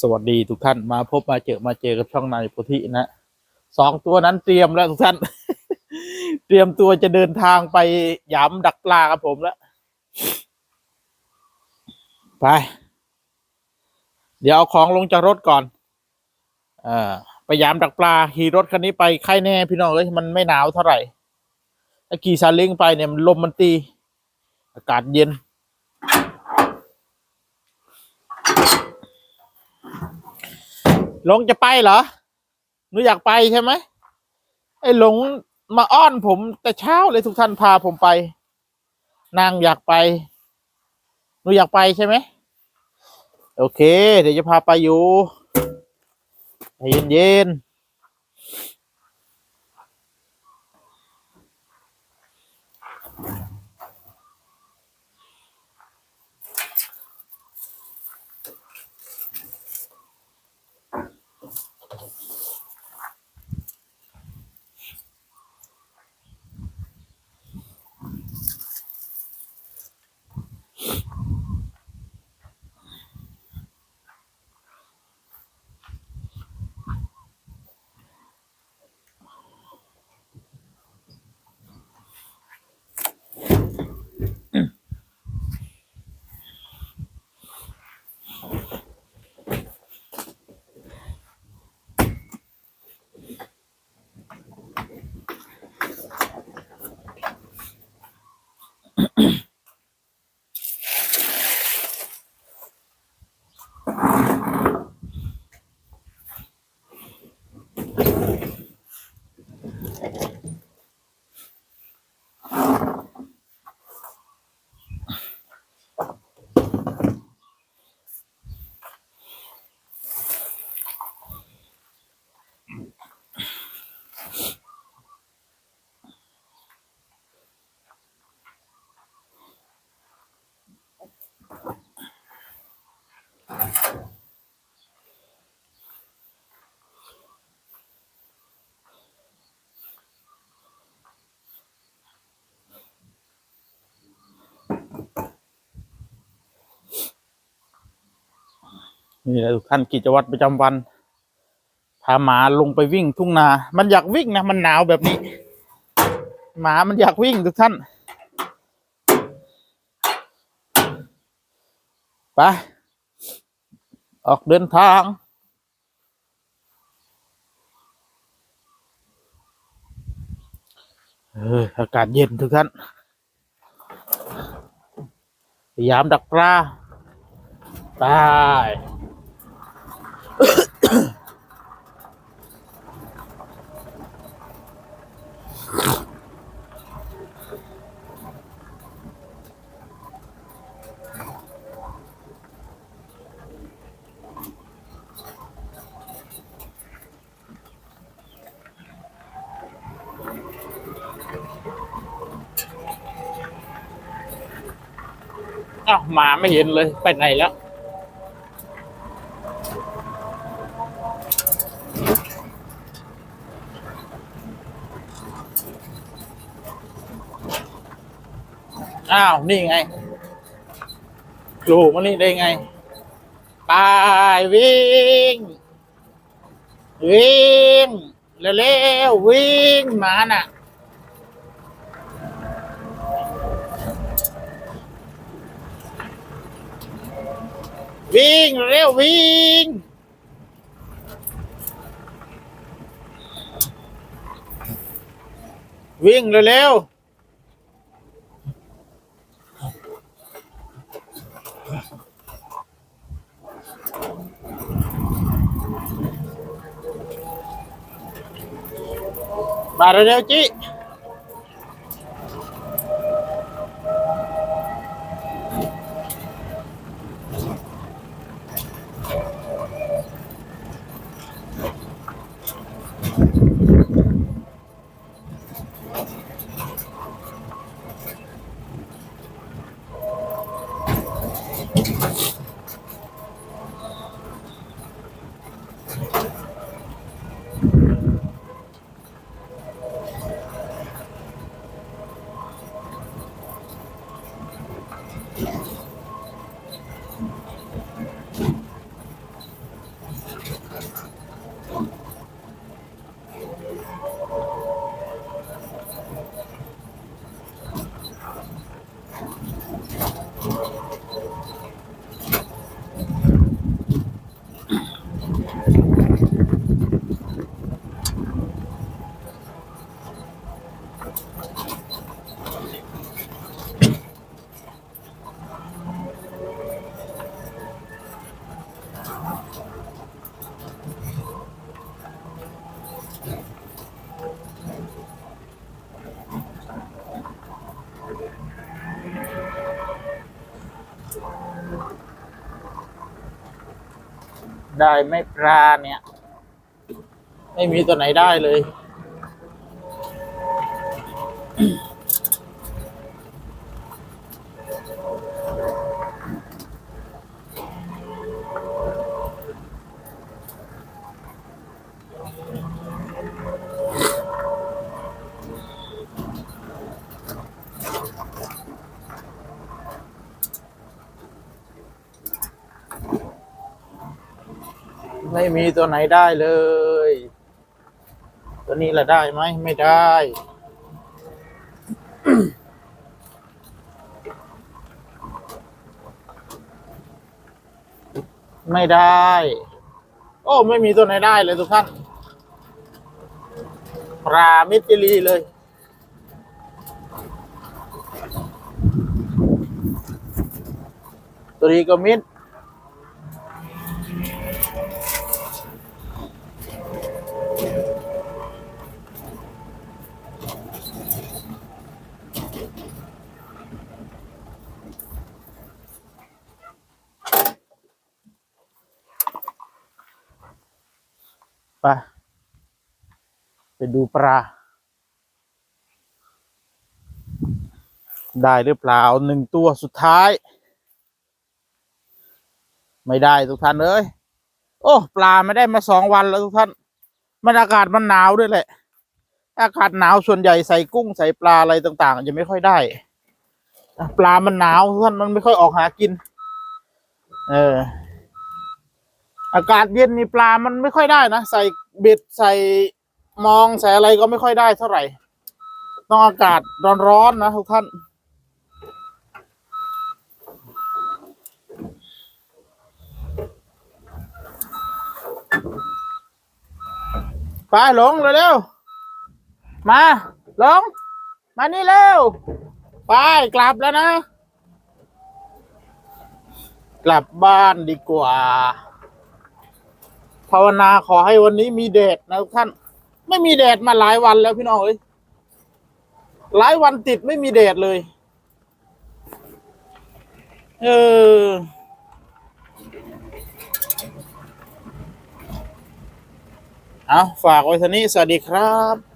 สวัสดีทุกท่านมาพบมาเจอมาเจอกับช่องนายโพธินะสองตัวนั้นเตรียมแล้วทุกท่าน เตรียมตัวจะเดินทางไปยามดักปลากับผมแล้ว ไป เดี๋ยวเอาของลงจากรถก่อนเอ่าไปยามดักปลาขี่รถคันนี้ไปใครแน่พี่น้องเอ้ยมันไม่หนาวเท่าไหร่ถ้าขี่ซาเล้งไปเนี่ยมันลมมันตี อากาศเย็น ลงจะไปเหรอหนูอยากไปใช่ไหมไอ้หลงมาอ้อนผมแต่เช้าเลยทุกท่านพาผมไป นางอยากไปหนูอยากไปใช่ไหมโอเค เดี๋ยวจะพาไปอยู่ใจเย็น นี่แหละทุกท่านกิจวัตรประจำวัน พาหมาลงไปวิ่งทุ่งนา มันอยากวิ่งนะ มันหนาวแบบนี้ หมามันอยากวิ่งทุกท่านไปออกเดินทาง เอออากาศเย็นทุกท่านพยายามดักปลาตาย อ้าวหมาไม่เห็นเลย ไปไหนแล้ว อ้าว นี่ไงโผล่มานี่ได้ไง ไปวิ่ง วิ่ง เร็วๆวิ่งหมาน่ะ วิ่งเร็ววิ่ง วิ่งเร็วมาเร็วจิ Okay. ได้ไม่ปลาเนี่ย ไม่มีตัวไหนได้เลย ไม่มีตัวไหนได้เลย ตัวนี้แหละได้ไหมไม่ได้ไม่ได้ โอ้ ไม่มีตัวไหนได้เลยทุกท่าน ปลามิตรลีเลย ตัวนี้ก็มิด ไป ไปดูปลา ได้หรือเปล่าหนึ่งตัวสุดท้าย ไม่ได้ทุกท่านเอ้ยโอ้ปลาไม่ได้มาสองวันแล้วทุกท่าน มันอากาศมันหนาวด้วยแหละ อากาศหนาวส่วนใหญ่ใส่กุ้งใส่ปลาอะไรต่างๆจะไม่ค่อยได้ ปลามันหนาวทุกท่านมันไม่ค่อยออกหากิน เออ อากาศเย็นนี่ปลามันไม่ค่อยได้นะใส่เบ็ดใส่มองใส่อะไรก็ไม่ค่อยได้เท่าไหร่ ต้องอากาศร้อนๆนะทุกท่านไปหลงเร็วๆมาหลง มานี่เร็ว ไปกลับแล้วนะ กลับบ้านดีกว่า ภาวนาขอให้วันนี้มีแดดนะทุกท่าน ไม่มีแดดมาหลายวันแล้วพี่น้องเอ้ยหลายวันติดไม่มีแดดเลย เออเอาฝากไว้ท่านี้ สวัสดีครับ